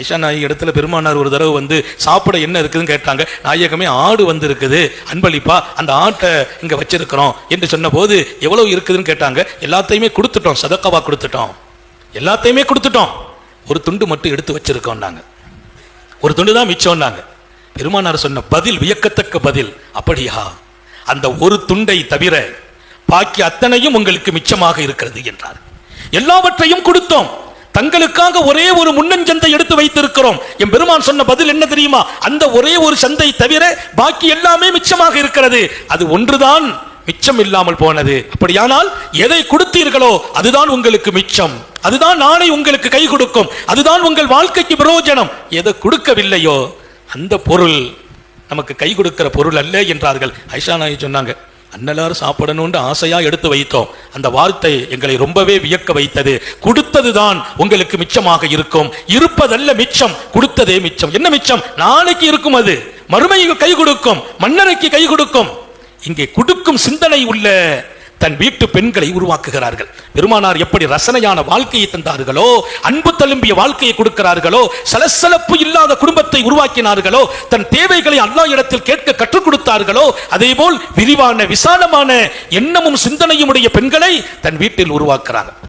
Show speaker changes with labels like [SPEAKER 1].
[SPEAKER 1] ஐஷா நாயகி இடத்துல பெருமானார் ஒரு தடவை வந்து சாப்பிட என்ன இருக்குதுன்னு கேட்டாங்க. நாயகமே ஆடு வந்து இருக்குது அன்பளிப்பா அந்த ஆட்டை இங்க வச்சிருக்கிறோம். என்று சொன்னபோது எவ்வளவு இருக்குதுன்னு கேட்டாங்க. எல்லாத்தையுமே கொடுத்துட்டோம். சதக்கவா கொடுத்துட்டோம். எல்லாத்தையுமே கொடுத்துட்டோம். ஒரு துண்டு மட்டும் எடுத்து வச்சிருக்கோம் நாங்க. ஒரு துண்டு தான் மிச்சம்னாங்க பெருமானார் சொன்ன பதில் வியக்கத்தக்க பதில் அப்படியா? அந்த ஒரு துண்டை தவிர பாக்கி அத்தனையும் உங்களுக்கு மிச்சமாக இருக்கிறது என்றார். எல்லாவற்றையும் கொடுத்தோம். தங்களுக்காக ஒரே ஒரு முன்னஞ்சந்தை எடுத்து வைத்திருக்கிறோம். என் பெருமான் சொன்ன பதில் என்ன தெரியுமா? அந்த ஒரே ஒரு சந்தை தவிர பாக்கி எல்லாமே மிச்சமாக இருக்கிறது. அது ஒன்றுதான் மிச்சம் இல்லாமல் போனது. அப்படியானால் எதை கொடுத்தீர்களோ அதுதான் உங்களுக்கு மிச்சம். அதுதான் நாளை உங்களுக்கு கை கொடுக்கும். அதுதான் உங்கள் வாழ்க்கைக்கு பிரயோஜனம். எதை கொடுக்கவில்லையோ அந்த பொருள் நமக்கு கை கொடுக்கிற பொருள் அல்ல என்றார்கள். ஐஷா நாயி சொன்னாங்க. அன்னலாரும் சாப்பிடணும்னு ஆசையா எடுத்து வைத்தோம். அந்த வார்த்தை எங்களை ரொம்பவே வியக்க வைத்தது. கொடுத்ததுதான் உங்களுக்கு மிச்சமாக இருக்கும். இருப்பதல்ல மிச்சம் கொடுத்ததே மிச்சம். என்ன மிச்சம்? நாளைக்கு இருக்கும் அது. மறுமையில் கை கொடுக்கும். மன்னரைக்கு கை கொடுக்கும். இங்கே கொடுக்கும் சிந்தனை உள்ள தன் வீட்டு பெண்களை உருவாக்குகிறார்கள். பெருமானார் எப்படி ரசனையான வாழ்க்கையை தந்தார்களோ அன்பு தழும்பிய வாழ்க்கையை கொடுக்கிறார்களோ சலசலப்பு இல்லாத குடும்பத்தை உருவாக்கினார்களோ தன் தேவைகளை அல்லா இடத்தில் கேட்க கற்றுக் கொடுத்தார்களோ அதேபோல் விரிவான விசாலமான எண்ணமும் சிந்தனையும் உடைய பெண்களை தன் வீட்டில் உருவாக்குறாங்க